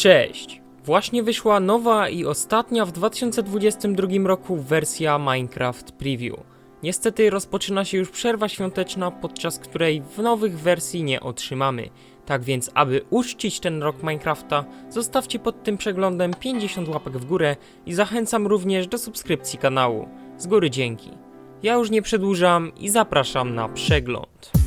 Cześć! Właśnie wyszła nowa i ostatnia w 2022 roku wersja Minecraft Preview. Niestety rozpoczyna się już przerwa świąteczna, podczas której w nowych wersji nie otrzymamy. Tak więc, aby uczcić ten rok Minecrafta, zostawcie pod tym przeglądem 50 łapek w górę i zachęcam również do subskrypcji kanału. Z góry dzięki. Ja już nie przedłużam i zapraszam na przegląd.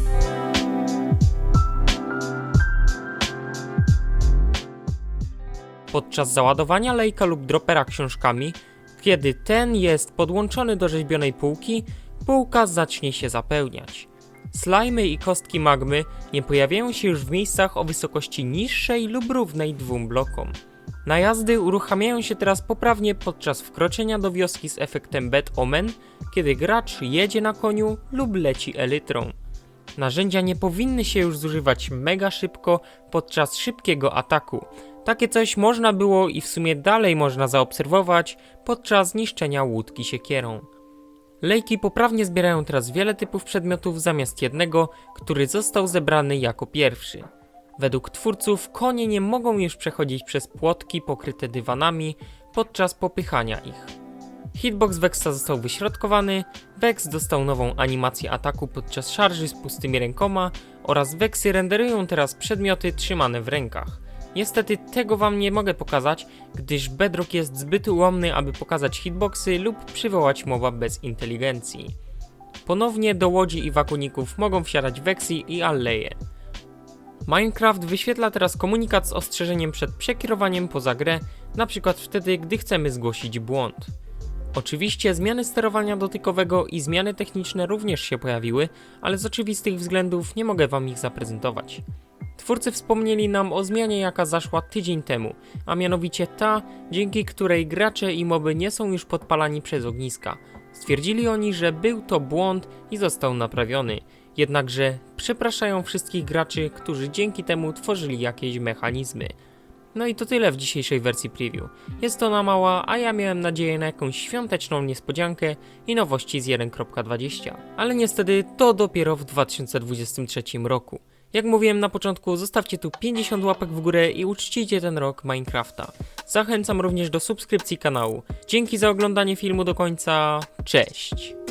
Podczas załadowania lejka lub dropera książkami, kiedy ten jest podłączony do rzeźbionej półki, półka zacznie się zapełniać. Slajmy i kostki magmy nie pojawiają się już w miejscach o wysokości niższej lub równej dwóm blokom. Najazdy uruchamiają się teraz poprawnie podczas wkroczenia do wioski z efektem Bad Omen, kiedy gracz jedzie na koniu lub leci elytrą. Narzędzia nie powinny się już zużywać mega szybko podczas szybkiego ataku. Takie coś można było i w sumie dalej można zaobserwować podczas niszczenia łódki siekierą. Lejki poprawnie zbierają teraz wiele typów przedmiotów zamiast jednego, który został zebrany jako pierwszy. Według twórców konie nie mogą już przechodzić przez płotki pokryte dywanami podczas popychania ich. Hitbox Vexa został wyśrodkowany, Vex dostał nową animację ataku podczas szarży z pustymi rękoma oraz Vexy renderują teraz przedmioty trzymane w rękach. Niestety tego wam nie mogę pokazać, gdyż Bedrock jest zbyt ułomny, aby pokazać hitboxy lub przywołać mowa bez inteligencji. Ponownie do łodzi i wakuników mogą wsiadać Vexy i Alleje. Minecraft wyświetla teraz komunikat z ostrzeżeniem przed przekierowaniem poza grę, np. wtedy, gdy chcemy zgłosić błąd. Oczywiście zmiany sterowania dotykowego i zmiany techniczne również się pojawiły, ale z oczywistych względów nie mogę wam ich zaprezentować. Twórcy wspomnieli nam o zmianie, jaka zaszła tydzień temu, a mianowicie ta, dzięki której gracze i moby nie są już podpalani przez ogniska. Stwierdzili oni, że był to błąd i został naprawiony. Jednakże przepraszają wszystkich graczy, którzy dzięki temu tworzyli jakieś mechanizmy. No i to tyle w dzisiejszej wersji preview. Jest ona mała, a ja miałem nadzieję na jakąś świąteczną niespodziankę i nowości z 1.20. Ale niestety to dopiero w 2023 roku. Jak mówiłem na początku, zostawcie tu 50 łapek w górę i uczcijcie ten rok Minecrafta. Zachęcam również do subskrypcji kanału. Dzięki za oglądanie filmu do końca. Cześć!